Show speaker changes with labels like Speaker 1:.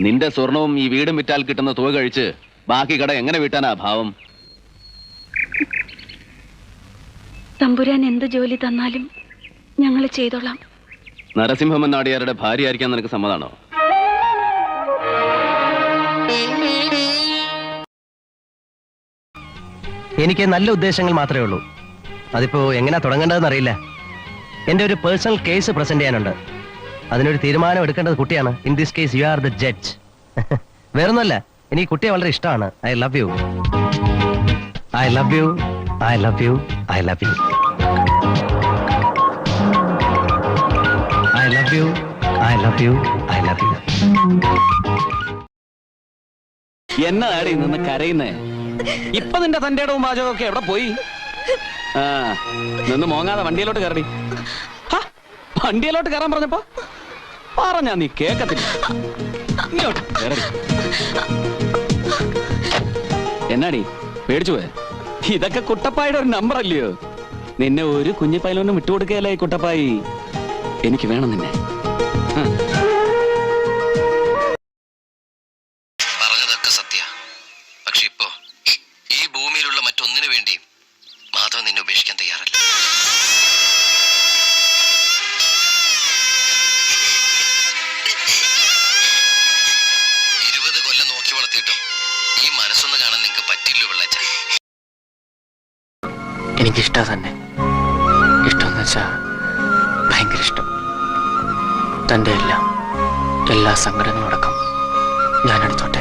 Speaker 1: നിന്റെ സ്വർണവും ഈ വീടും വിറ്റാൽ കിട്ടുന്ന തുക കഴിച്ച് ബാക്കി കട എങ്ങനെ വിട്ടാനാ ഭാവം?
Speaker 2: തമ്പുരാൻ എന്ത് ജോലി തന്നാലും ഞങ്ങൾ ചെയ്തോളാം.
Speaker 1: നരസിംഹമൻ നാടിയാരുടെ ഭാര്യ ആയിരിക്കാൻ നിനക്ക് സമ്മതാണോ?
Speaker 3: എനിക്ക് നല്ല ഉദ്ദേശങ്ങൾ മാത്രമേ ഉള്ളൂ. അതിപ്പോ എങ്ങനെ തുടങ്ങേണ്ടതെന്ന് അറിയില്ല എന്റെ ഒരു പേഴ്സണൽ കേസ് പ്രസന്റ് ചെയ്യാനുണ്ട്. അതിനൊരു തീരുമാനം എടുക്കേണ്ടത് കുട്ടിയാണ്. In this case you are the judge വേറൊന്നുമല്ല എനിക്ക് കുട്ടിയെ വളരെ ഇഷ്ടമാണ്. I love you I love you I love you I love you I love you I love you I love you
Speaker 1: എന്നാടി നിന്ന് കരയുന്നേ? ഇപ്പൊ നിന്റെ തന്റെ ഇടവും പാചകമൊക്കെ എവിടെ പോയി? ആ നിന്ന് മോങ്ങാതെ വണ്ടിയിലോട്ട് കയറി വണ്ടിയിലോട്ട് കയറാൻ പറഞ്ഞപ്പോ? പറഞ്ഞാ നീ കേക്കത്തില്ല. എന്നാടി പേടിച്ചു പോയ? ഇതൊക്കെ കുട്ടപ്പായുടെ ഒരു നമ്പർ അല്ലയോ നിന്നെ ഒരു കുഞ്ഞിപ്പായലൊന്നും വിട്ടുകൊടുക്കുകയല്ലേ കുട്ടപ്പായി. എനിക്ക് വേണം നിന്നെ.
Speaker 4: പറഞ്ഞതൊക്കെ സത്യ. പക്ഷെ ഇപ്പോ വളർത്തിയിട്ടും ഈ മനസ്സൊന്ന് കാണാൻ നിങ്ങൾക്ക് പറ്റില്ല പിള്ളച്ച
Speaker 5: എനിക്കിഷ്ടം തന്നെ. ഇഷ്ടം എന്ന് വെച്ചാ ഭയങ്കര ഇഷ്ടം. തന്റെ എല്ലാം എല്ലാ സങ്കടങ്ങളടക്കം ഞാൻ എടുത്തോട്ടെ